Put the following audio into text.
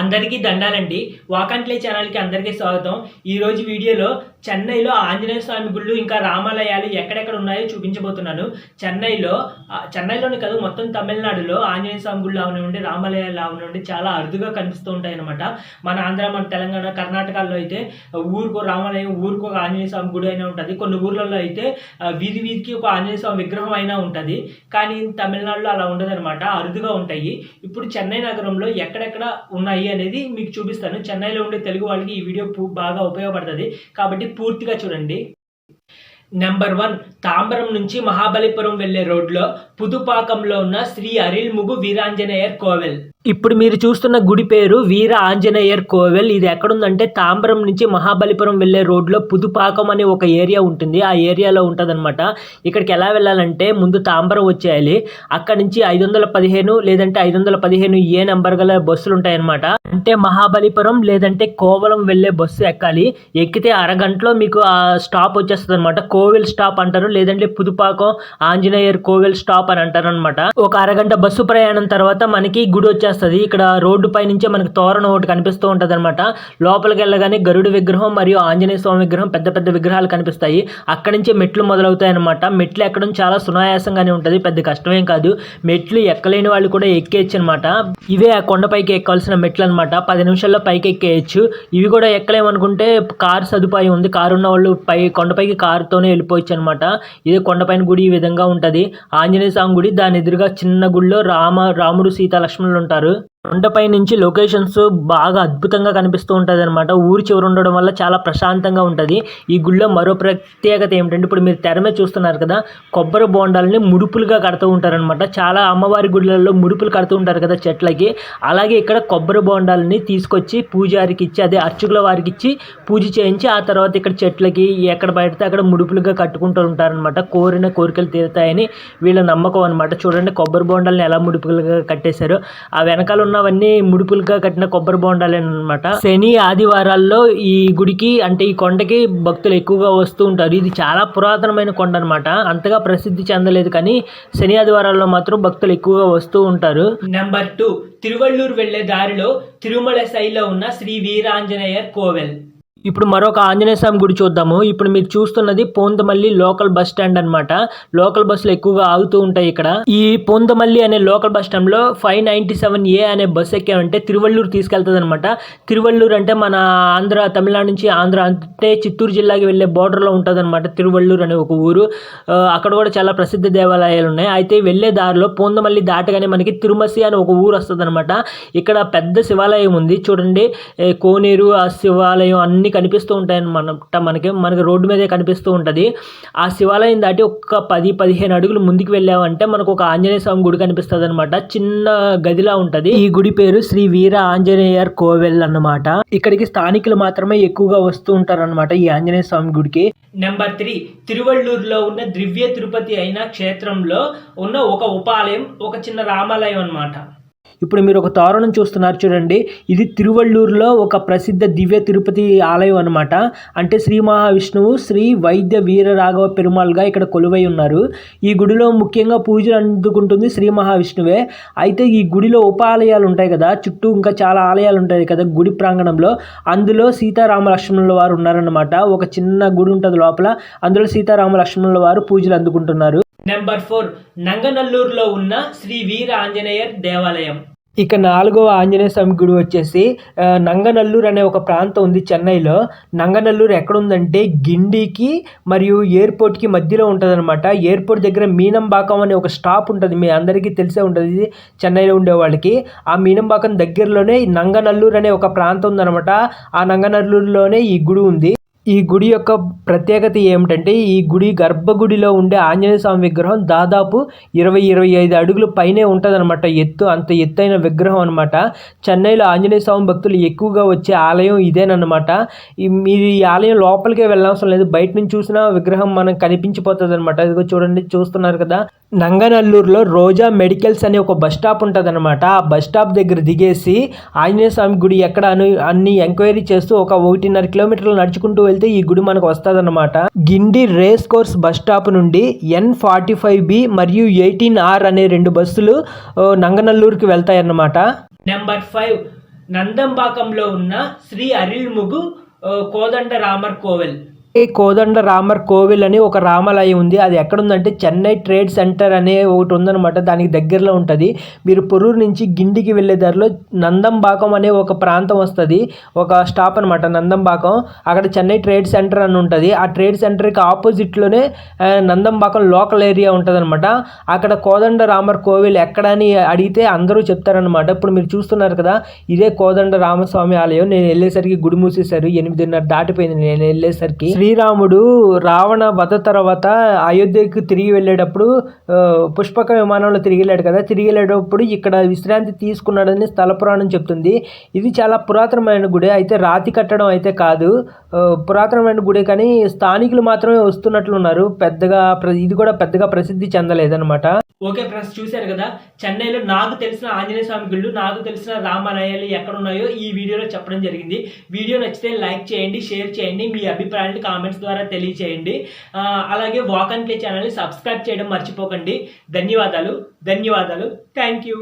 అందరికీ దండాలండి. వాకంట్లే ఛానల్కి అందరికీ స్వాగతం. ఈ రోజు వీడియోలో చెన్నైలో ఆంజనేయ స్వామి గుళ్ళు ఇంకా రామాలయాలు ఎక్కడెక్కడ ఉన్నాయో చూపించబోతున్నాను. చెన్నైలో చెన్నైలోని చెన్నైలోనే కాదు మొత్తం తమిళనాడులో ఆంజనేయ స్వామి గుళ్ళు అవనివ్వండి రామాలయాలు అవనివ్వండి చాలా అరుదుగా కనిపిస్తూ ఉంటాయి అనమాట మన ఆంధ్ర మన తెలంగాణ కర్ణాటకలో అయితే ఊరికో రామాలయం ఊరికో ఒక ఆంజనేయ స్వామి గుడి అయినా ఉంటుంది. కొన్ని ఊర్లలో అయితే వీధి వీధికి ఒక ఆంజనేయ స్వామి విగ్రహం అయినా ఉంటుంది. కానీ తమిళనాడులో అలా ఉండదన్నమాట అరుదుగా ఉంటాయి. ఇప్పుడు చెన్నై నగరంలో ఎక్కడెక్కడ ఉన్నాయి అనేది మీకు చూపిస్తాను. చెన్నైలో ఉండే తెలుగు వాళ్ళకి ఈ వీడియో బాగా ఉపయోగపడుతుంది. కాబట్టి పూర్తిగా చూడండి. నెంబర్ వన్ తాంబరం నుంచి మహాబలిపురం వెళ్ళే రోడ్లో పుదుపాకంలో ఉన్న శ్రీ అరిల్ముగు వీరాంజనేయర్ కోవెల్. ఇప్పుడు మీరు చూస్తున్న గుడి పేరు వీర ఆంజనేయర్ కోవెల్. ఇది ఎక్కడుందంటే తాంబరం నుంచి మహాబలిపురం వెళ్ళే రోడ్లో పుదుపాకం అనే ఒక ఏరియా ఉంటుంది. ఆ ఏరియాలో ఉంటుందన్నమాట. ఇక్కడికి ఎలా వెళ్ళాలంటే ముందు తాంబరం వచ్చేయాలి. అక్కడ నుంచి ఐదు వందల పదిహేను లేదంటే ఐదు వందల పదిహేను ఏ నెంబర్ గల బస్సులు ఉంటాయన్నమాట. అంటే మహాబలిపురం లేదంటే కోవలం వెళ్ళే బస్సు ఎక్కాలి. ఎక్కితే అరగంటలో మీకు ఆ స్టాప్ వచ్చేస్తుంది అనమాట కోవెల్ స్టాప్ అంటారు. లేదంటే పుదుపాకం ఆంజనేయర్ కోవెల్ స్టాప్ అని అంటారు అనమాట ఒక అరగంట బస్సు ప్రయాణం తర్వాత మనకి గుడి వచ్చేస్తుంది. ఇక్కడ రోడ్డు పై నుంచే మనకి తోరణం ఒకటి కనిపిస్తూ ఉంటుంది అనమాట లోపలికి వెళ్ళగానే గరుడు విగ్రహం మరియు ఆంజనేయ స్వామి విగ్రహం పెద్ద పెద్ద విగ్రహాలు కనిపిస్తాయి. అక్కడి నుంచే మెట్లు మొదలవుతాయి అనమాట మెట్లు ఎక్కడం చాలా సునాయాసంగానే ఉంటది. పెద్ద కష్టమేం కాదు. మెట్లు ఎక్కలేని వాళ్ళు కూడా ఎక్కేయచ్చు అనమాట ఇవే ఆ కొండపైకి ఎక్కాల్సిన మెట్లు అనమాట పది నిమిషాల్లో పైకి ఎక్కేయచ్చు. ఇవి కూడా ఎక్కలేమనుకుంటే కార్ సదుపాయం ఉంది. కారు ఉన్న వాళ్ళు పై కొండపైకి కారుతోనే వెళ్ళిపోవచ్చు అనమాట ఇదే కొండపైన గుడి ఈ విధంగా ఉంటది. ఆంజనేయ స్వామి గుడి దాని ఎదురుగా చిన్న గుడిలో రామ రాముడు సీత లక్ష్మణులు ఉంటారు. ஆறு కొండపై నుంచి లొకేషన్స్ బాగా అద్భుతంగా కనిపిస్తూ ఉంటుంది అనమాట ఊరి చివర ఉండడం వల్ల చాలా ప్రశాంతంగా ఉంటుంది. ఈ గుళ్ళో మరో ప్రత్యేకత ఏమిటంటే ఇప్పుడు మీరు తెర మీద చూస్తున్నారు కదా కొబ్బరి బోండాలని ముడుపులుగా కడుతూ ఉంటారనమాట చాలా అమ్మవారి గుళ్ళల్లో ముడుపులు కడుతూ ఉంటారు కదా చెట్లకి. అలాగే ఇక్కడ కొబ్బరి బోండాలని తీసుకొచ్చి పూజారికి ఇచ్చి అదే అర్చకుల వారికి ఇచ్చి పూజ చేయించి ఆ తర్వాత ఇక్కడ చెట్లకి ఎక్కడ పడితే అక్కడ ముడుపులుగా కట్టుకుంటూ ఉంటారనమాట కోరిన కోరికలు తీరుతాయని వీళ్ళ నమ్మకం అనమాట చూడండి కొబ్బరి బోండాలని ఎలా ముడుపులుగా కట్టేశారు. ఆ వెనకాల ఉన్నవన్నీ ముడుపులుగా కట్టిన కొబ్బరి బోండాలే శని ఆదివారాల్లో ఈ గుడికి అంటే ఈ కొండకి భక్తులు ఎక్కువగా వస్తూ ఉంటారు. ఇది చాలా పురాతనమైన కొండ అనమాట అంతగా ప్రసిద్ధి చెందలేదు కానీ శని ఆదివారాల్లో మాత్రం భక్తులు ఎక్కువగా వస్తూ ఉంటారు. నెంబర్ టూ తిరువళ్ళూరు వెళ్ళే దారిలో తిరుమల శైలిలో ఉన్న శ్రీ వీరాంజనేయర్ కోవెల్. ఇప్పుడు మరొక ఆంజనేయ స్వామి గుడి చూద్దాము. ఇప్పుడు మీరు చూస్తున్నది పోందమల్లి లోకల్ బస్ స్టాండ్ అన్నమాట. లోకల్ బస్సులు ఎక్కువగా ఆగుతూ ఉంటాయి ఇక్కడ. ఈ పోందమల్లి అనే లోకల్ బస్ స్టాండ్లో ఫైవ్ నైన్టీ సెవెన్ ఏ అనే బస్ ఎక్కామంటే తిరువళ్ళూరు తీసుకెళ్తుంది అనమాట తిరువళ్ళూరు అంటే మన ఆంధ్ర తమిళనాడు నుంచి ఆంధ్ర అంటే చిత్తూరు జిల్లాకి వెళ్ళే బోర్డర్లో లో ఉంటుంది అనమాట తిరువళ్ళూరు అనే ఒక ఊరు. అక్కడ కూడా చాలా ప్రసిద్ధ దేవాలయాలు ఉన్నాయి. అయితే వెళ్ళే దారిలో పోందమల్లి దాటగానే మనకి తిరుమసి అని ఒక ఊరు వస్తుంది అనమాట ఇక్కడ పెద్ద శివాలయం ఉంది. చూడండి కోనేరు ఆ శివాలయం అన్ని కనిపిస్తూ ఉంటాయి మనకి మనకి రోడ్డు మీదే కనిపిస్తూ ఉంటుంది. ఆ శివాలయం దాటి ఒక పది పదిహేను అడుగులు ముందుకు వెళ్ళామంటే మనకు ఒక ఆంజనేయ స్వామి గుడి కనిపిస్తుంది అనమాట చిన్న గదిలా ఉంటది. ఈ గుడి పేరు శ్రీ వీర ఆంజనేయర్ కోవెల్ అన్నమాట. ఇక్కడికి స్థానికులు మాత్రమే ఎక్కువగా వస్తూ ఉంటారు అనమాట ఈ ఆంజనేయ స్వామి గుడికి. నెంబర్ త్రీ తిరువళ్ళూరులో ఉన్న దివ్య తిరుపతి అయిన క్షేత్రంలో ఉన్న ఒక ఉపాలయం ఒక చిన్న రామాలయం అన్నమాట. ఇప్పుడు మీరు ఒక తోరణం చూస్తున్నారు చూడండి. ఇది తిరువళ్ళూరులో ఒక ప్రసిద్ధ దివ్య తిరుపతి ఆలయం అనమాట అంటే శ్రీ మహావిష్ణువు శ్రీ వైద్య వీర రాఘవ పెరుమాల్గా ఇక్కడ కొలువై ఉన్నారు. ఈ గుడిలో ముఖ్యంగా పూజలు అందుకుంటుంది శ్రీ మహావిష్ణువే. అయితే ఈ గుడిలో ఉప ఆలయాలు ఉంటాయి కదా. చుట్టూ ఇంకా చాలా ఆలయాలు ఉంటాయి కదా గుడి ప్రాంగణంలో. అందులో సీతారామ లక్ష్మణుల వారు ఉన్నారన్నమాట. ఒక చిన్న గుడి ఉంటుంది లోపల. అందులో సీతారామ లక్ష్మణుల వారు పూజలు అందుకుంటున్నారు. నెంబర్ ఫోర్ నంగనల్లూరులో ఉన్న శ్రీ వీర ఆంజనేయర్ దేవాలయం. ఇక నాలుగవ ఆంజనేయ స్వామి గుడి వచ్చేసి నంగనల్లూరు అనే ఒక ప్రాంతం ఉంది చెన్నైలో. నంగనల్లూరు ఎక్కడుందంటే గిండికి మరియు ఎయిర్పోర్ట్కి మధ్యలో ఉంటుందన్నమాట. ఎయిర్పోర్ట్ దగ్గర మీనంబాకం అనే ఒక స్టాప్ ఉంటుంది. మీ అందరికీ తెలిసే ఉంటుంది. చెన్నైలో ఉండే వాళ్ళకి. ఆ మీనంబాకం దగ్గరలోనే నంగనల్లూరు అనే ఒక ప్రాంతం ఉందన్నమాట. ఆ నంగనల్లూరులోనే ఈ గుడి ఉంది. ఈ గుడి యొక్క ప్రత్యేకత ఏమిటంటే ఈ గుడి గర్భగుడిలో ఉండే ఆంజనేయ స్వామి విగ్రహం దాదాపు ఇరవై ఇరవై ఐదు అడుగులు పైనే ఉంటుందన్నమాట. ఎత్తు అంత ఎత్తైన విగ్రహం అనమాట చెన్నైలో ఆంజనేయ స్వామి భక్తులు ఎక్కువగా వచ్చే ఆలయం ఇదేనమాట మీరు ఈ ఆలయం లోపలికే వెళ్ళవసరం లేదు. బయట నుంచి చూసినా విగ్రహం మనకు కనిపించిపోతుంది అనమాట ఇదిగో చూడండి చూస్తున్నారు కదా. నంగనల్లూరులో రోజా మెడికల్స్ అనే ఒక బస్ స్టాప్ ఉంటుంది అనమాట ఆ బస్ స్టాప్ దగ్గర దిగేసి ఆంజనేయ స్వామి గుడి ఎక్కడ అని అన్ని ఎంక్వైరీ చేస్తూ ఒక ఒకటిన్నర కిలోమీటర్లు నడుచుకుంటూ వెళ్తే ఈ గుడి మనకు వస్తుంది Guindy race course bus stop నుండి ఎన్ ఫార్టీ ఫైవ్ బి మరియు ఎయిటీన్ ఆర్ అనే రెండు బస్సులు నంగనల్లూరుకి వెళ్తాయన్నమాట. నెంబర్ ఫైవ్ నందంబాకంలో ఉన్న శ్రీ అరిల్ముగు ఆ, కోదండ రామర్ కోవెల్. ఈ కోదండ రామర్ కోవిల్ అని ఒక రామాలయం ఉంది. అది ఎక్కడుందంటే చెన్నై ట్రేడ్ సెంటర్ అనే ఒకటి ఉందన్నమాట. దానికి దగ్గరలో ఉంటుంది. మీరు పొరూరు నుంచి గిండికి వెళ్ళే దారిలో నందంబాకం అనే ఒక ప్రాంతం వస్తుంది. ఒక స్టాప్ అనమాట నందంబాకం. అక్కడ చెన్నై ట్రేడ్ సెంటర్ అని ఉంటుంది. ఆ ట్రేడ్ సెంటర్కి ఆపోజిట్లోనే నందంబాకం లోకల్ ఏరియా ఉంటుంది అక్కడ కోదండ రామర్ కోవిల్ ఎక్కడ అని అడిగితే అందరూ చెప్తారనమాట ఇప్పుడు మీరు చూస్తున్నారు కదా ఇదే కోదండ రామస్వామి ఆలయం. నేను వెళ్ళేసరికి గుడి మూసేశారు. ఎనిమిదిన్నర దాటిపోయింది. నేను వెళ్ళేసరికి శ్రీరాముడు రావణ వధ తర్వాత అయోధ్యకు తిరిగి వెళ్ళేటప్పుడు పుష్పక విమానంలో తిరిగి వెళ్ళాడు కదా. తిరిగి వెళ్ళేటప్పుడు ఇక్కడ విశ్రాంతి తీసుకున్నాడని స్థల పురాణం చెప్తుంది. ఇది చాలా పురాతనమైన గుడి. అయితే రాతి కట్టడం అయితే కాదు. పురాతనమైన గుడి కానీ స్థానికులు మాత్రమే వస్తున్నట్లు ఉన్నారు పెద్దగా ప్ర- ఇది కూడా పెద్దగా ప్రసిద్ధి చెందలేదన్నమాట. ఓకే ఫ్రెండ్స్ చూశారు కదా? చెన్నైలో నాకు తెలిసిన ఆంజనేయ స్వామి గుళ్ళు నాకు తెలిసిన రామాలయాలు ఎక్కడ ఉన్నాయో ఈ వీడియోలో చెప్పడం జరిగింది. వీడియో నచ్చితే లైక్ చేయండి షేర్ చేయండి. మీ అభిప్రాయాన్ని కామెంట్స్ ద్వారా తెలియచేయండి. అలాగే వాక్ అండ్ ప్లే ఛానల్ని సబ్స్క్రైబ్ చేయడం మర్చిపోకండి. ధన్యవాదాలు. ధన్యవాదాలు. Thank you